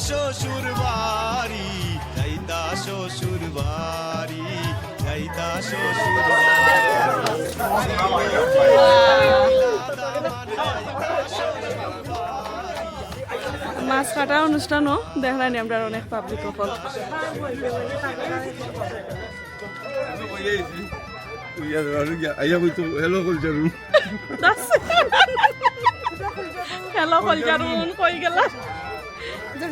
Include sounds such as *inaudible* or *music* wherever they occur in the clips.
শ্বশুর বাড়ি যাইতা শ্বশুর বাড়ি যাইতা শ্বশুর মাছ কাটা অনুষ্ঠানও দেখলানি আমরা অনেক পাবলিক *laughs* কলচার *laughs* হ্যালো কলজারুন কই গেলা?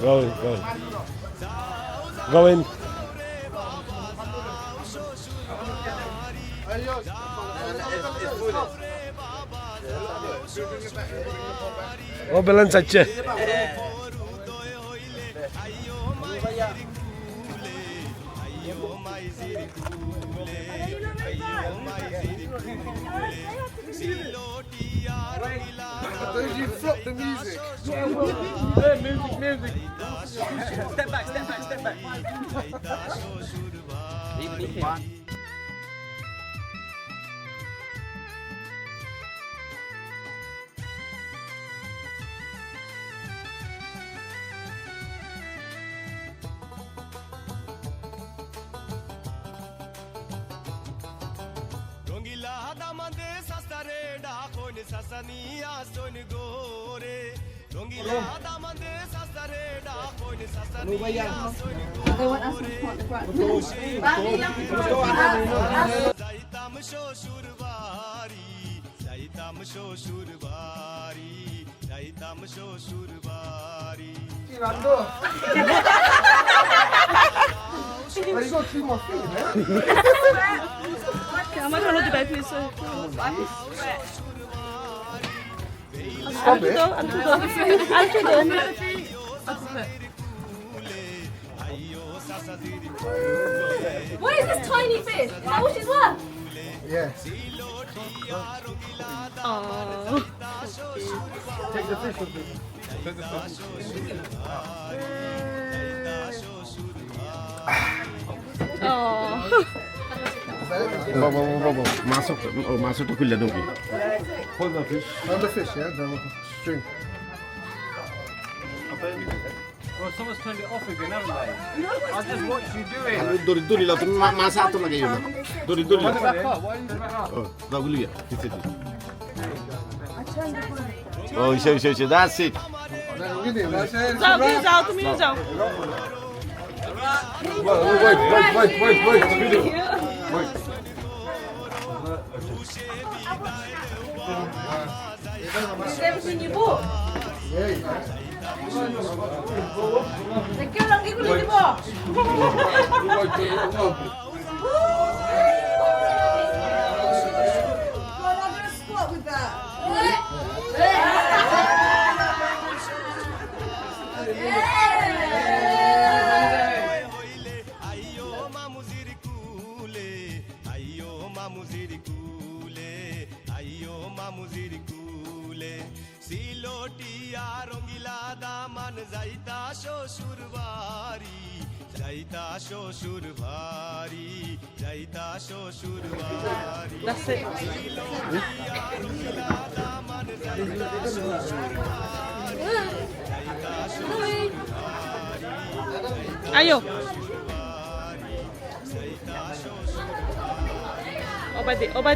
Go in, go in. Go in. ও বেলান চাচ্ছে ஐயோ You flop the music. Yeah, music, music. step back, step back, step back. সাসানিয়া সোন গোরে রঙিলা দামাদে সাসারে ডাকন সাসানিয়া সোন যাইতাম শ্বশুর বাড়ি যাইতাম শ্বশুর বাড়ি যাইতাম শ্বশুর বাড়ি Fernando. Well, you got two more feet, man. আমার হলো দিবাই please Stop it. Tabii. Alkido, Alkido. Alkido. What is this tiny fish? Is that what she's worth? Yes. Oh. Take the fish with me. Take the fish. Oh. *laughs* মাছ মাছটা খুললে? I just watched you much. 이zem신이고 내껴랑 끼고 있고 Yeah! শ্বশুর ভারি যাইতা শ্বশুর ভারি আয়ো Oba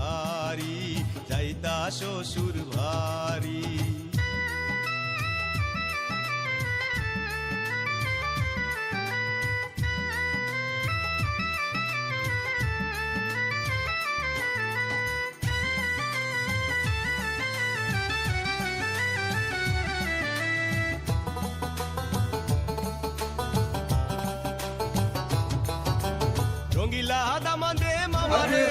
ভারি যাইতা শ্বশুর সরিগোরো রঙ্গিলা দামাদে মামারে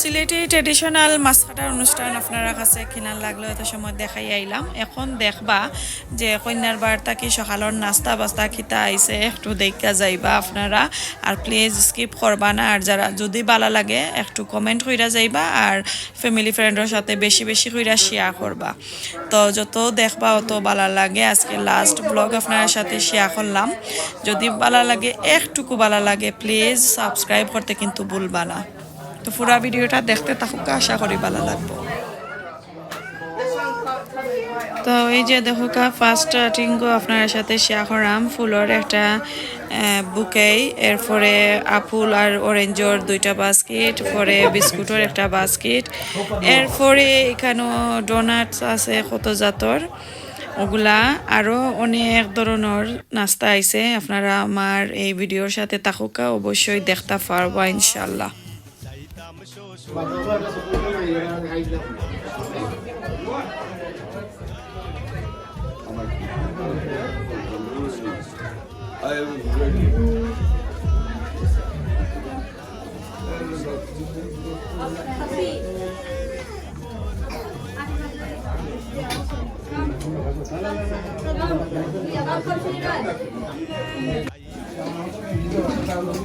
সিলেটি ট্রেডিশনাল মাছ কাটার অনুষ্ঠান আপনারা কাছে কিনার লাগল এত সময় দেখাই আইলাম। এখন দেখবা যে কন্যার বার্তা কি সকালের নাস্তা বাস্তা খিতা আইছে, একটু দেখা যাইবা আপনারা। আর প্লিজ স্কিপ করবা না। আর যারা, যদি ভালো লাগে, একটু কমেন্ট কইরা যাইবা। আর ফ্যামিলি ফ্রেন্ডের সাথে বেশি বেশি কইরা শেয়ার করবা। তো যত দেখবা, অত ভালো লাগে। আজকে লাস্ট ব্লগ আপনার সাথে শেয়ার করলাম। যদি ভালো লাগে, একটুকু ভালো লাগে প্লিজ সাবস্ক্রাইব করতে কিন্তু ভুলবা না। তো পুরা ভিডিওটা দেখতে থাকুক, আশা করি ভালো লাগবে। তো এই যে দেখো কা ফার্স্ট স্টার্টিংও আপনার সাথে শেয়ার করাম। ফুলের একটা বুকেই এরপরে আপুল আর অরেঞ্জর দুইটা বাস্কেট পরে বিস্কুটের একটা বাস্কেট এরপরে এখানেও ডোনাটস আছে, কত জাতর, ওগুলা আরও অনেক ধরনের নাস্তা আইছে। আপনারা আমার এই ভিডিওর সাথে তাকুকা অবশ্যই দেখতে পারবা ইনশাল্লাহ I am ready. Hãy subscribe cho kênh Ghiền Mì Gõ Để không bỏ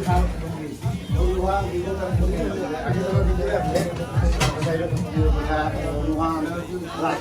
lỡ những video hấp dẫn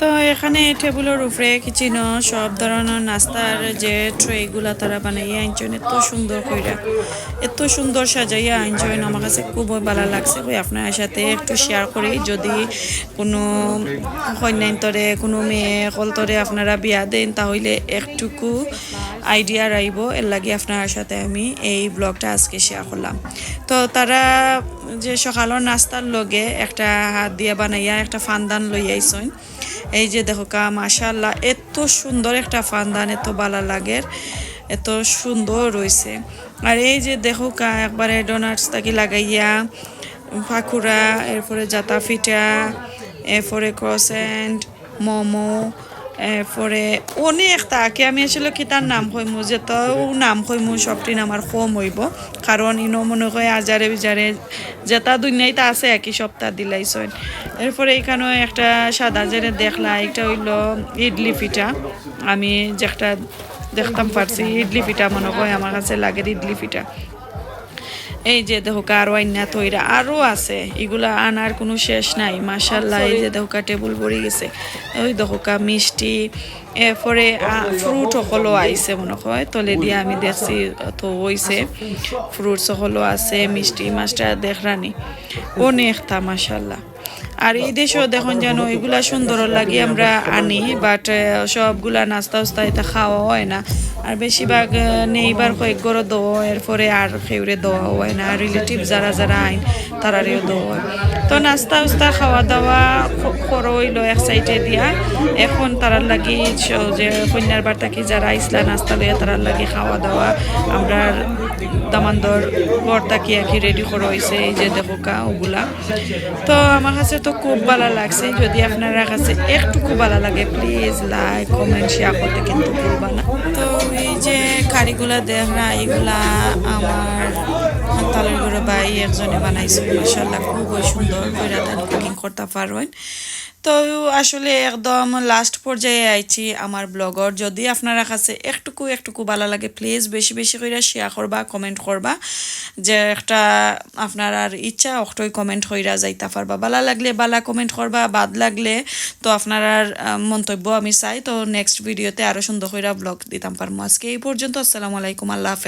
তো এখানে টেবিলের উপরে কিচিনো, সব ধরনের নাস্তার যে ট্রেগুলা তারা বানাইয়া আনছেন, এত সুন্দর কইরা। এত সুন্দর সাজাইয়া আনছেন, আমার কাছে খুব ভালো লাগছে ওই আপনার সাথে একটু শেয়ার করি। যদি কোনো কন্যান্তরে, কোনো মেয়ে কলতরে আপনারা বিয়া দেন, তাহলে একটুকু আইডিয়া রাইব। এর লাগে আপনার সাথে আমি এই ব্লগটা আজকে শেয়ার করলাম। তো তারা যে সকালের নাস্তার লগে একটা হাত দিয়ে বানাইয়া একটা ফান্দান লই আইসন এই যে দেখো কা মাশাল্লাহ এত সুন্দর একটা ফান্দান, এত বালা লাগের, এত সুন্দর রয়েছে। আর এই যে দেখো কা, একবারে ডোনাটস তাকে লাগাইয়া ফাঁকুড়া এরপরে জাতা ফিটা এরপরে ক্রসেন্ট মোমো এরপরে অনেক তাকে আমি আসলে কি তার নাম কইমু যে তো নাম কইমু সবটি আমার কম হইব। কারণ ইনো মনে হয় আজারে বিজারে যেটা দুনিয়াইতে আছে, একই সপ্তাহ দিলাইছেন এরপরে এখানেও একটা সাদা জেরে দেখলা একটা হইল ইডলি পিঠা। আমি যেটা দেখতাম পারছি, ইডলি পিঠা মনে হয় আমার কাছে লাগে ইডলি পিঠা। এই যে দেখোকা আরও আইনা তৈরা আরও আছে, এগুলা আনার কোনো শেষ নাই মাসাল্লাহ এই যে দেখোকা টেবুল ভরে গেছে। ওই দেখোকা মিষ্টি, এরপরে ফ্রুট সকলও আইছে মনে হয়, তলে দিয়ে আমি দেখছি, তো হইছে ফ্রুট সকলও আছে, মিষ্টি মাছটা দেখরানি অনেকটা মাসাল্লাহ আর এই দেশেও দেখুন যেন এগুলা সুন্দর লাগে, আমরা আনি বাট সবগুলা নাস্তা উস্তা এটা খাওয়া হয় না। আর বেশিরভাগ নেইবার কয়েক গড়ো দেওয়া এরপরে আর খেউরে দেওয়া হয় না। আর রিলেটিভ যারা যারা আইন, তারারেও দেওয়া হয়। তো নাস্তা উস্তা, খাওয়া দাওয়া খরো হইল এক সাইডে দিয়া। এখন তারার লাগি যে কন্যার বার্তা কি যারা ইসলা নাস্তা লইয়া তারার লাগি খাওয়া দাওয়া। আমরা দামান্দর বর্তা কি কি রেডি করা হয়েছে এই যে দেখো কা ওগুলা। তো আমার কাছে তো খুব ভালো লাগছে, যদি আপনারা কাছে একটুকু ভালো লাগে প্লিজ লাইক কমেন্ট শেয়ার করতে কিন্তু ভুলবা না। তো এই যে কারিগুলা দেখরা এগুলা আমার তালের গরু ভাই একজনে বানাইছে মাসাল্লাহ খুবই সুন্দর করে কুকিং করতে পারবেন। তো আসলে একদম লাস্ট পর্যায়ে আইছি আমার ব্লগর যদি আপনারা কাছে একটুকু একটুকু ভালো লাগে প্লিজ বেশি বেশি করে শেয়ার করবা কমেন্ট করবা। যে একটা আপনার আর ইচ্ছা অক্টই কমেন্ট হইরা যাইতা পারবা। ভালো লাগলে বালা কমেন্ট করবা, বাদ লাগলে তো আপনার আর মন্তব্য আমি চাই। তো নেক্সট ভিডিওতে আরও সুন্দর কইরা ব্লগ দিতাম পারব আজকে এই পর্যন্ত, আসসালামু আলাইকুম, আল্লাহ হাফেজ।